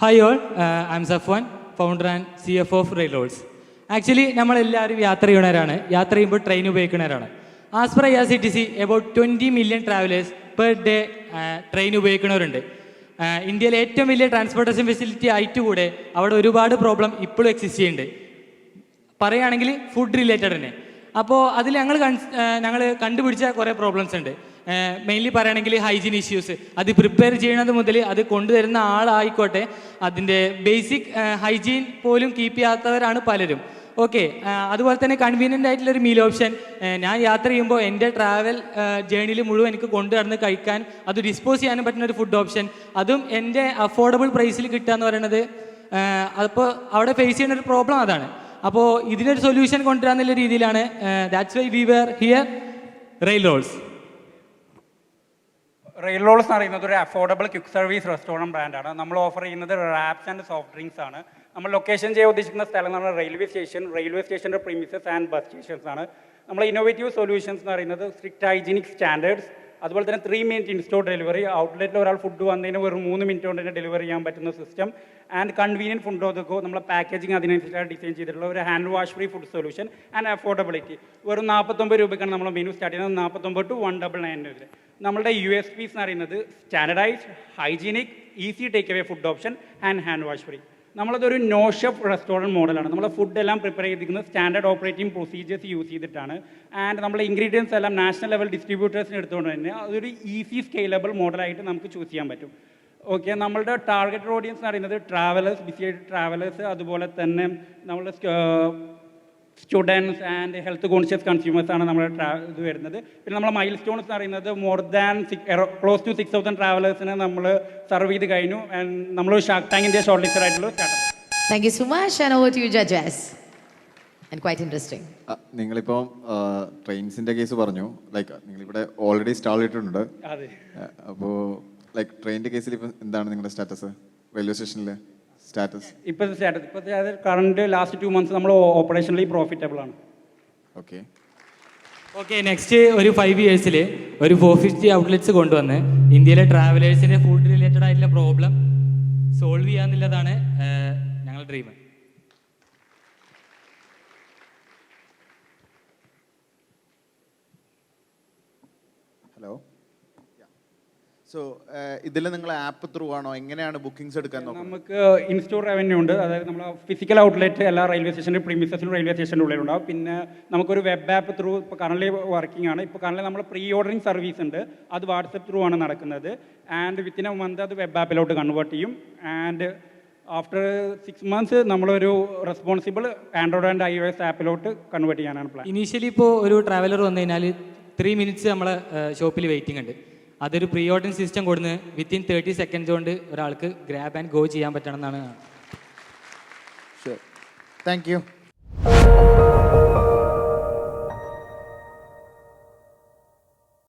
Hi all I am Safwan founder and C F of railways actually നമ്മളെല്ലാവരും യാത്ര ചെയ്യുന്നവരാണ് യാത്ര ചെയ്യുമ്പോൾ ട്രെയിൻ ഉപയോഗിക്കുന്നവരാണ് as per I R C T C about twenty million travellers per day train ഉപയോഗിക്കുന്നവരുണ്ട്. Ah ഇന്ത്യയിലെ ഏറ്റവും വലിയ transportation facility ആയിട്ട് കൂടെ അവിടെ ഒരുപാട് പ്രോബ്ലം ഇപ്പോഴും എക്സിസ്റ്റ് ചെയ്യുന്നുണ്ട്. പറയുകയാണെങ്കിൽ ഫുഡ് റിലേറ്റഡ് തന്നെ. അപ്പോൾ അതിൽ ഞങ്ങൾ ഞങ്ങൾ കണ്ടുപിടിച്ച കുറേ പ്രോബ്ലംസ് ഉണ്ട്. മെയിൻലി പറയുകയാണെങ്കിൽ ഹൈജീൻ ഇഷ്യൂസ് അത് പ്രിപ്പയർ ചെയ്യുന്നത് മുതൽ അത് കൊണ്ടുവരുന്ന ആളായിക്കോട്ടെ. അതിന്റെ ബേസിക് ഹൈജീൻ പോലും കീപ്പ് ചെയ്യാത്തവരാണ് പലരും. ഓക്കെ അതുപോലെ തന്നെ കൺവീനിയന്റ് ആയിട്ടുള്ള ഒരു മീൽ ഓപ്ഷൻ ഞാൻ യാത്ര ചെയ്യുമ്പോൾ എന്റെ ട്രാവൽ ജേണിയിൽ മുഴുവൻ എനിക്ക് കൊണ്ടുനടന്ന് കഴിക്കാൻ അത് ഡിസ്പോസ് ചെയ്യാനും പറ്റുന്ന ഒരു ഫുഡ് ഓപ്ഷൻ അതും എന്റെ അഫോർഡബിൾ പ്രൈസിൽ കിട്ടുക എന്ന് പറയുന്നത് അപ്പോൾ അവിടെ ഫേസ് ചെയ്യുന്ന ഒരു പ്രോബ്ലം അതാണ്. അപ്പോൾ ഇതിനൊരു സൊല്യൂഷൻ കൊണ്ടുവരാന്നുള്ള രീതിയിലാണ് that's why we were here Rail Rolls Rail Rolls എന്ന് പറയുന്നത് ഒരു അഫോർഡബിൾ ക്വിക്ക് സർവീസ് റെസ്റ്റോറന്റ് ബ്രാൻഡാണ് നമ്മൾ ഓഫർ ചെയ്യുന്നത് റാപ്സ് ആൻഡ് സോഫ്റ്റ് ഡ്രിങ്ക്സ് ആണ്. നമ്മൾ ലൊക്കേഷൻ ചെയ്യാൻ ഉദ്ദേശിക്കുന്ന സ്ഥലം എന്ന് പറഞ്ഞാൽ റെയിൽവേ സ്റ്റേഷൻ റെയിൽവേ സ്റ്റേഷന്റെ പ്രീമിസസ് ആൻഡ് ബസ് സ്റ്റേഷൻസ് ആണ്. നമ്മൾ ഇന്നോവേറ്റീവ് സൊല്യൂഷൻസ് എന്ന് പറയുന്നത് സ്ട്രിക്റ്റ് ഹൈജീനിക് സ്റ്റാൻഡേർഡ്സ് അതുപോലെ തന്നെ three minute in store delivery ഔട്ട്ലെറ്റിൽ ഒരാൾ ഫുഡ് വന്നതിന് വെറും മൂന്ന് മിനിറ്റ് കൊണ്ട് തന്നെ ഡെലിവറി ചെയ്യാൻ പറ്റുന്ന സിസ്റ്റം ആൻഡ് കൺവീനിയന്റ് ഫുഡ് ഒതുക്കോ. നമ്മളെ പാക്കേജിങ് അതിനനുസരിച്ചാണ് ഡിസൈൻ ചെയ്തിട്ടുള്ള ഒരു hand wash free food solution and affordability വെറും നാൽപ്പത്തൊമ്പത് രൂപയ്ക്കാണ് നമ്മൾ മെനു സ്റ്റാർട്ട് ചെയ്യുന്നത്. നാൽപ്പത്തൊമ്പത് ടു വൺ ഡബിൾ നയൻ വരെ. നമ്മളുടെ യു എസ് പീസ് എന്ന് പറയുന്നത് standardised hygienic easy take away food option and hand wash free നമ്മളതൊരു no chef restaurant മോഡലാണ് നമ്മൾ ഫുഡ് എല്ലാം പ്രിപ്പയർ ചെയ്തിരിക്കുന്നത് സ്റ്റാൻഡേർഡ് ഓപ്പറേറ്റിംഗ് പ്രൊസീജിയേഴ്സ് യൂസ് ചെയ്തിട്ടാണ്. ആൻഡ് നമ്മൾ ഇൻഗ്രീഡിയൻസ് എല്ലാം നാഷണൽ ലെവൽ ഡിസ്ട്രിബ്യൂട്ടേഴ്സിന് എടുത്തുകൊണ്ട് തന്നെ അതൊരു ഈസി സ്കെയിലബിൾ മോഡലായിട്ട് നമുക്ക് ചൂസ് ചെയ്യാൻ പറ്റും. ഓക്കെ നമ്മളുടെ ടാർഗറ്റഡ് ഓഡിയൻസ് എന്ന് പറയുന്നത് ട്രാവലേഴ്സ് ബിസി ട്രാവലേഴ്സ് അതുപോലെ തന്നെ നമ്മളുടെ students and health conscious consumers ആണ് നമ്മുടെ ട്രാ ഇത് വരുന്നത്. പിന്നെ നമ്മളെ മൈൽ സ്റ്റോൺസ് എന്ന് പറയുന്നത് more than close to six thousand ട്രാവലേഴ്സിനെ നമ്മൾ സർവ് ചെയ്ത് കഴിഞ്ഞു. ആൻഡ് നമ്മൾ ഷാർക്ക് ടാങ്കിന്റെ ഷോർട്ട് ലിസ്റ്റർ ആയിട്ടുള്ള thank you so much and over to you you, judges. And quite interesting. ആ, നിങ്ങളിപ്പോൾ ട്രെയിൻസിന്റെ കേസ് പറഞ്ഞു. ലൈക്ക് നിങ്ങളിവിടെ ഓൾറെഡി സ്റ്റാൾ ഇട്ടിട്ടുണ്ട് അതെ. അപ്പോൾ ലൈക്ക് ട്രെയിനിന്റെ കേസിൽ ഇപ്പം എന്താണ് നിങ്ങളുടെ സ്റ്റാറ്റസ് റെയിൽവേ സ്റ്റേഷനിലെ സ്റ്റാറ്റസ് ഇപ്പോഴത്തെ സ്റ്റാറ്റസ് ഇപ്പോഴത്തെ കറണ്ട് ലാസ്റ്റ് ടു മന്ത്സ് നമ്മൾ ഓപ്പറേഷനലി പ്രോഫിറ്റബിൾ ആണ്. ഓക്കെ ഓക്കെ നെക്സ്റ്റ് ഒരു ഫൈവ് ഇയേഴ്സിൽ ഒരു ഫോർ ഫിഫ്റ്റി ഔട്ട്ലെറ്റ്സ് കൊണ്ടുവന്ന് ഇന്ത്യയിലെ ട്രാവലേഴ്സിന്റെ ഫുഡ് റിലേറ്റഡ് ആയിട്ടുള്ള പ്രോബ്ലം സോൾവ് ചെയ്യാന്നുള്ളതാണ് ഞങ്ങൾ ഞങ്ങളുടെ ഡ്രീം ഹലോ സോ ഇതിൽ നിങ്ങൾ ആപ്പ് ത്രൂ ആണോ? എങ്ങനെയാണ് ബുക്കിംഗ്സ് എടുക്കാൻ നമുക്ക് ഇൻസ്റ്റോർ റവന്യൂ ഉണ്ട്. അതായത് നമ്മൾ ഫിസിക്കൽ ഔട്ട്ലെറ്റ് എല്ലാ റെയിൽവേ സ്റ്റേഷന്റെ പ്രീമിസസിലും റെയിൽവേ സ്റ്റേഷന്റെ ഉള്ളിലുണ്ടാവും. പിന്നെ നമുക്കൊരു വെബ് ആപ്പ് ത്രൂ ഇപ്പോൾ കറണ്ട്ലി വർക്കിംഗ് ആണ്. ഇപ്പോൾ കറണ്ട്ലി നമ്മൾ പ്രീ ഓർഡറിംഗ് സർവീസ് ഉണ്ട്. അത് വാട്സപ്പ് ത്രൂ ആണ് നടക്കുന്നത്. ആൻഡ് വിത്തിൻ എ മന്ത് അത് വെബ് ആപ്പിലോട്ട് കൺവേർട്ട് ചെയ്യും. ആൻഡ് ആഫ്റ്റർ സിക്സ് മന്ത്സ് നമ്മളൊരു responsible Android and I O S ആപ്പിലോട്ട് convert ചെയ്യാനാണ് പ്ലാൻ ഇനീഷ്യലി ഇപ്പോൾ ഒരു ട്രാവലർ വന്നു കഴിഞ്ഞാൽ ത്രീ മിനിറ്റ്സ് നമ്മളെ ഷോപ്പിൽ വെയിറ്റിംഗ് ഉണ്ട്. അതൊരു പ്രീ ഓർഡർ സിസ്റ്റം കൊടുന്ന് വിത്തിൻ തേർട്ടി സെക്കൻഡ്സ് കൊണ്ട് ഒരാൾക്ക് ഗ്രാബ് ആൻഡ് ഗോ ചെയ്യാൻ പറ്റണം എന്നാണ് താങ്ക് യു